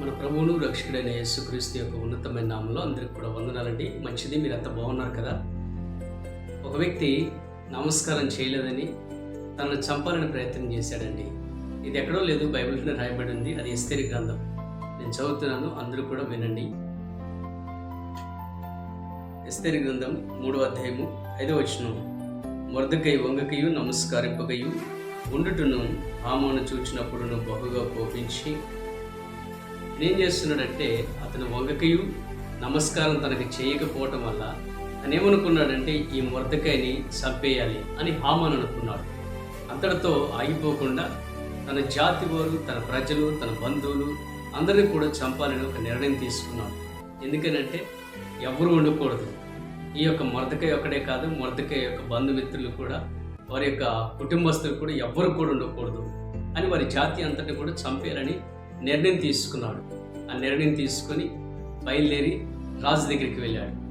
మన ప్రభువును రక్షకుడైన యేసుక్రీస్తు యొక్క ఉన్నతమైన నామంలో అందరికి కూడా వందనాలండి. మంచిది మీరు అంత బాగున్నారు కదా? ఒక వ్యక్తి నమస్కారం చేయలేదని తనను చంపాలని ప్రయత్నం చేశాడండి. ఇది ఎక్కడో లేదు బైబిల్లోనే రాయబడి ఉంది. అది ఎస్తేరి గ్రంథం. నేను చదువుతున్నాను అందరూ కూడా వినండి. ఎస్తేరి గ్రంథం మూడో అధ్యాయము ఐదో వచనం. మొరదకై వంగకయు నమస్కారింపకయు ఉండుటను హామాను చూచినప్పుడును బహుగా కోపించి ఏం చేస్తున్నాడంటే అతను వంగకయు నమస్కారం తనకి చేయకపోవటం వల్ల అని ఏమనుకున్నాడంటే ఈ మొర్దకాయని చంపేయాలి అని హామాన్ అనుకున్నాడు. అంతటితో ఆగిపోకుండా తన జాతి వారు తన ప్రజలు తన బంధువులు అందరినీ కూడా చంపాలని ఒక నిర్ణయం తీసుకున్నాడు. ఎందుకనంటే ఎవరు ఉండకూడదు. ఈ యొక్క మొరదకాయ ఒక్కడే కాదు మొరదకాయ యొక్క బంధుమిత్రులు కూడా వారి యొక్క కుటుంబస్తులు కూడా ఎవ్వరు కూడా ఉండకూడదు అని వారి జాతి అంతటి కూడా చంపేయాలని నిర్ణయం తీసుకున్నాడు. ఆ నిర్ణయం తీసుకొని బయలుదేరి రాజు దగ్గరికి వెళ్ళాడు.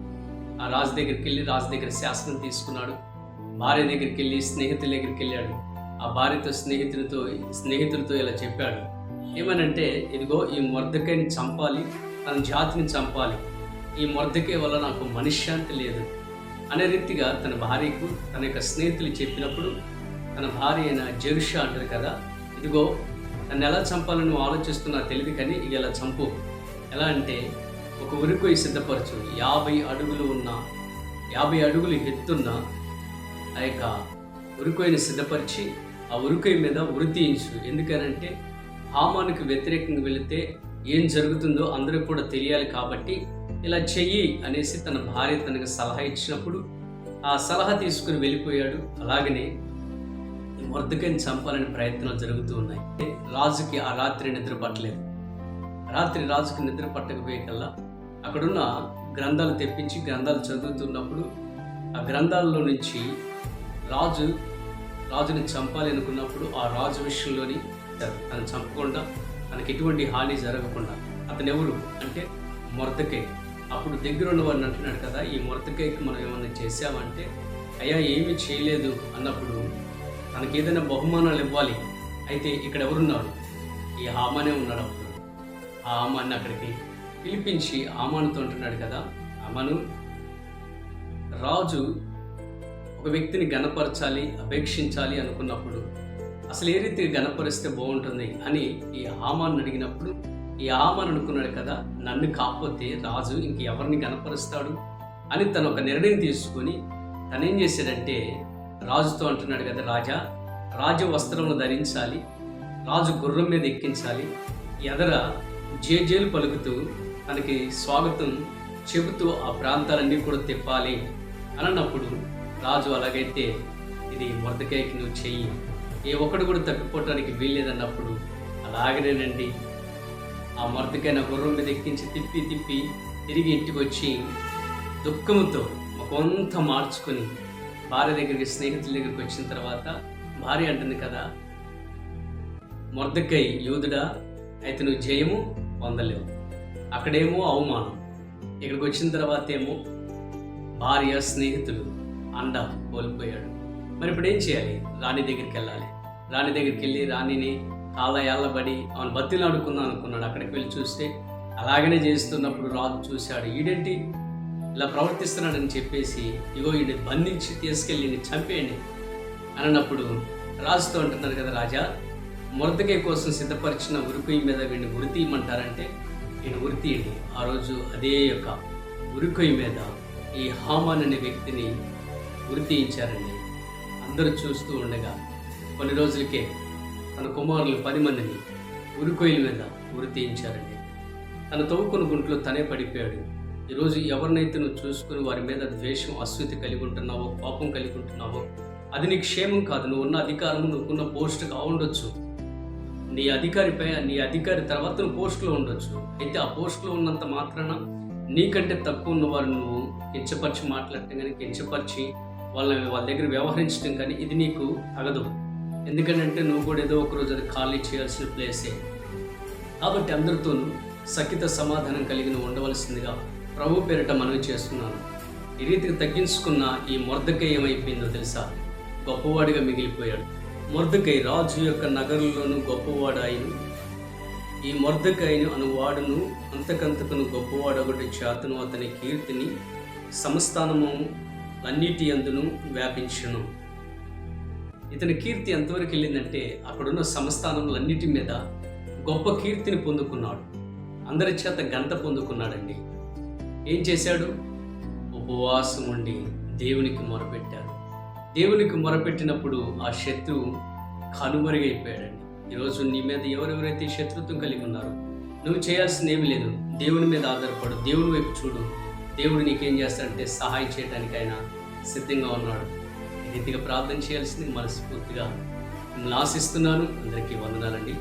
ఆ రాజు దగ్గరికి వెళ్ళి రాజు దగ్గర శాసనం తీసుకున్నాడు. భార్య దగ్గరికి వెళ్ళి స్నేహితుల దగ్గరికి వెళ్ళాడు. ఆ భార్యతో స్నేహితులతో స్నేహితులతో ఇలా చెప్పాడు. ఏమనంటే ఇదిగో ఈ మొర్దకాయని చంపాలి తన జాతిని చంపాలి. ఈ మొర్దకాయ వల్ల నాకు మనశ్శాంతి లేదు. అనే రీతిగా తన భార్యకు తన యొక్క స్నేహితులు చెప్పినప్పుడు తన భార్య అయిన జరుష అంటారు కదా ఇదిగో నన్ను ఎలా చంపాలని నువ్వు ఆలోచిస్తున్నా తెలియదు కానీ ఇలా చంపు? ఎలా అంటే ఒక ఉరుకొయ్యి సిద్ధపరచు. యాభై అడుగులు ఉన్న యాభై అడుగులు ఎత్తున్న ఆ యొక్క ఉరుకొయ్యని సిద్ధపరిచి ఆ ఉరుకొయ్య మీద ఉరి తీయించు. ఎందుకనంటే హామానికి వ్యతిరేకంగా వెళితే ఏం జరుగుతుందో అందరూ కూడా తెలియాలి కాబట్టి ఇలా చెయ్యి అనేసి తన భార్య తనకు సలహా ఇచ్చినప్పుడు ఆ సలహా తీసుకుని వెళ్ళిపోయాడు. అలాగనే మొర్దుకని చంపాలని ప్రయత్నాలు జరుగుతూ ఉన్నాయి. రాజుకి ఆ రాత్రి నిద్ర పట్టలేదు. రాత్రి రాజుకి నిద్ర పట్టకపోయే కల్లా అక్కడున్న గ్రంథాలు తెప్పించి గ్రంథాలు చదువుతున్నప్పుడు ఆ గ్రంథాల్లో నుంచి రాజు రాజుని చంపాలి అనుకున్నప్పుడు ఆ రాజు విషయంలోని తను చంపకుండా తనకి ఎటువంటి హాని జరగకుండా అతను ఎవరు అంటే మొరతకే అప్పుడు దగ్గర ఉన్నవాడిని అంటున్నాడు కదా ఈ మొరతకేకి మనం ఏమన్నా చేసామంటే అయ్యా ఏమీ చేయలేదు అన్నప్పుడు తనకి ఏదైనా బహుమానాలు ఇవ్వాలి అయితే ఇక్కడ ఎవరున్నాడు ఈ ఆమానే ఉన్నాడు అప్పుడు. ఆ ఆమాన్ని అక్కడికి పిలిపించి ఆమానుతో అంటున్నాడు కదా. ఆమాను రాజు ఒక వ్యక్తిని గణపరచాలి అపేక్షించాలి అనుకున్నప్పుడు అసలు ఏ రీతిగా గణపరిస్తే బాగుంటుంది అని ఈ హామాన్ని అడిగినప్పుడు ఈ హామాన్ అనుకున్నాడు కదా నన్ను కాకపోతే రాజు ఇంక ఎవరిని గణపరుస్తాడు అని తను ఒక నిర్ణయం తీసుకొని తనేం చేశాడంటే రాజుతో అంటున్నాడు కదా రాజా రాజు వస్త్రములు ధరించాలి రాజు గుర్రం మీద ఎక్కించాలి ఎదర జేజేలు పలుకుతూ తనకి స్వాగతం చెబుతూ ఆ ప్రాంతాలన్నీ కూడా తిప్పాలి అన్నప్పుడు రాజు అలాగైతే ఇది మొరదకాయకి నువ్వు చెయ్యి ఏ ఒక్కడు కూడా తప్పిపోవటానికి వీల్లేదన్నప్పుడు అలాగనేనండి ఆ మొరదకాయ గుర్రం మీద ఎక్కించి తిప్పి తిప్పి తిరిగి ఇంటికి వచ్చి దుఃఖముతో కొంత మార్చుకొని భార్య దగ్గరికి స్నేహితుల దగ్గరికి వచ్చిన తర్వాత భార్య అంటుంది కదా మొర్దకై యూదుడా అయితే నువ్వు జయము పొందలేవు. అక్కడేమో అవమానం. ఇక్కడికి వచ్చిన తర్వాత ఏమో భార్య స్నేహితులు అండ కోల్పోయాడు. మరి ఇప్పుడు ఏం చేయాలి? రాణి దగ్గరికి వెళ్ళాలి. రాణి దగ్గరికి వెళ్ళి రాణిని కాళ్ళ ఏళ్ళబడి ఆమెను బతిలు అనుకున్నాడు. అక్కడికి వెళ్ళి చూస్తే అలాగనే చేస్తున్నప్పుడు రాజు చూశాడు. ఈడేంటి? ఇలా ప్రవర్తిస్తున్నాడని చెప్పేసి ఇగో ఈయన బంధించి తీసుకెళ్ళి ఈయన్ని చంపేయండి అన్నప్పుడు రాజుతో అంటున్నారు కదా రాజా మురదకే కోసం సిద్ధపరిచిన ఉరికొయ్యి మీద వీడిని ఉరి తీయమంటారంటే ఈయన ఉరి తీయండి. ఆ రోజు అదే యొక్క ఉరికొయ్యి మీద ఈ హామాన్ అనే వ్యక్తిని ఉరి తీయించారండి. అందరూ చూస్తూ ఉండగా కొన్ని రోజులకే తన కుమారులు పది మందిని ఉరికొయ్యల మీద ఉరి తీయించారండి. తన తవ్వుకున్న గుంట్లో తనే పడిపోయాడు. ఈరోజు ఎవరినైతే నువ్వు చూసుకుని వారి మీద ద్వేషం అస్వితి కలిగి ఉంటున్నావో కోపం కలిగి ఉంటున్నావో అది నీ క్షేమం కాదు. నువ్వు ఉన్న అధికారం నువ్వున్న పోస్ట్ కావుండొచ్చు నీ అధికారిపై నీ అధికారి తర్వాత నువ్వు పోస్టులో ఉండొచ్చు. అయితే ఆ పోస్టులో ఉన్నంత మాత్రాన నీకంటే తక్కువ ఉన్న వారు నువ్వు కించపరిచి మాట్లాడటం కానీ కించపరిచి వాళ్ళని వాళ్ళ దగ్గర వ్యవహరించడం కానీ ఇది నీకు తగదు ఎందుకంటే నువ్వు కూడా ఏదో ఒక రోజు అది ఖాళీ చేయాల్సిన ప్లేసే. కాబట్టి అందరితోనూ సఖిత సమాధానం కలిగి నువ్వు ఉండవలసిందిగా ప్రభు పేరిట మనవి చేస్తున్నాను. ఈ రీతికి తగ్గించుకున్న ఈ మొర్దకై ఏమైపోయిందో తెలుసా? గొప్పవాడిగా మిగిలిపోయాడు. మొర్దకై రాజు యొక్క నగరంలోను గొప్పవాడాయను ఈ మొర్దకాయను అనువాడును అంతకంతకును గొప్పవాడొకటి చేతను అతని కీర్తిని సంస్థానము అన్నిటి అందును వ్యాపించను. ఇతని కీర్తి ఎంతవరకు వెళ్ళిందంటే అక్కడున్న సంస్థానములన్నిటి మీద గొప్ప కీర్తిని పొందుకున్నాడు. అందరి చేత గంత పొందుకున్నాడండి. ఏం చేశాడు? ఉపవాసం ఉండి దేవునికి మొరపెట్టాడు. దేవునికి మొరపెట్టినప్పుడు ఆ శత్రువు కనుమరుగైపోయాడండి. ఈరోజు నీ మీద ఎవరెవరైతే శత్రుత్వం కలిగి ఉన్నారో నువ్వు చేయాల్సింది ఏమి లేదు. దేవుని మీద ఆధారపడు. దేవుని వైపు చూడు. దేవుడు నీకేం చేస్తాడంటే సహాయం చేయడానికి ఆయన సిద్ధంగా ఉన్నాడు. ఈ రీతిగా ప్రార్థన చేయాల్సింది మనస్ఫూర్తిగా. మిమ్మల్ని ఆశిస్తున్నాను. అందరికీ వందనాలండి.